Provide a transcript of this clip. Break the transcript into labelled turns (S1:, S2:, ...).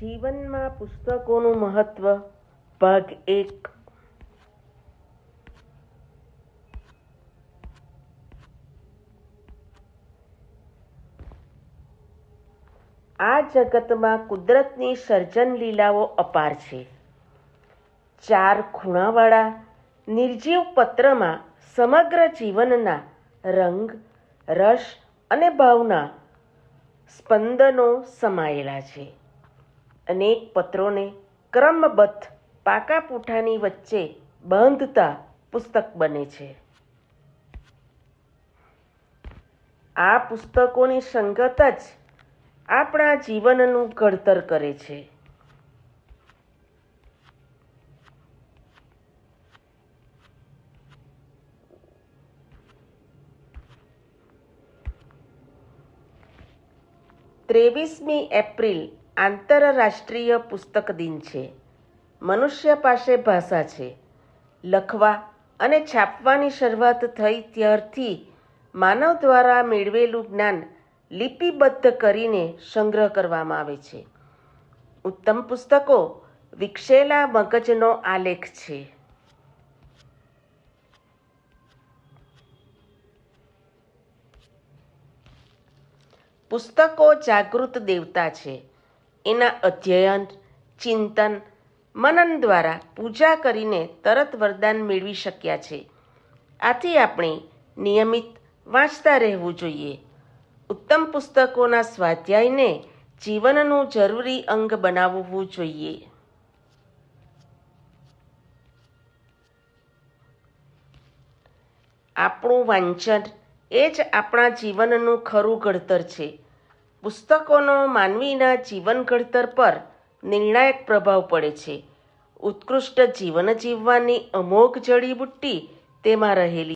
S1: જીવનમાં પુસ્તકોનું મહત્વ ભાગ એક. આ જગતમાં કુદરતની સર્જન લીલાઓ અપાર છે. ચાર ખૂણાવાળા, નિર્જીવ પત્રમાં સમગ્ર જીવનના રંગ, રસ અને ભાવના સ્પંદનો સમાયેલા છે. અનેક પત્રોને ક્રમબદ્ધ પાકા પૂઠાની વચ્ચે બાંધતા પુસ્તક બને છે. આ પુસ્તકોની સંગત જ આપણા જીવનનું ઘડતર કરે છે. ત્રેવીસમી એપ્રિલ આંતરરાષ્ટ્રીય પુસ્તક દિન છે. મનુષ્ય પાસે ભાષા છે. લખવા અને છાપવાની શરૂઆત થઈ ત્યારથી માનવ દ્વારા મેળવેલું જ્ઞાન લિપિબદ્ધ કરીને સંગ્રહ કરવામાં આવે છે. ઉત્તમ પુસ્તકો વિકસેલા મગજનો આલેખ છે. પુસ્તકો જાગૃત દેવતા છે. એના અધ્યયન, ચિંતન, મનન દ્વારા પૂજા કરીને તરત વરદાન મેળવી શક્યા છે. આથી આપણે નિયમિત વાંચતા રહેવું જોઈએ. ઉત્તમ પુસ્તકોના સ્વાધ્યાયને જીવનનું જરૂરી અંગ બનાવવું જોઈએ. આપણું વાંચન એ જ આપણા જીવનનું ખરું ઘડતર છે. પુસ્તકોનો માનવીના જીવન ઘડતર પર નિર્ણાયક પ્રભાવ પડે છે. ઉત્કૃષ્ટ જીવન જીવવાની અમોઘ જડીબુટ્ટી તેમાં રહેલી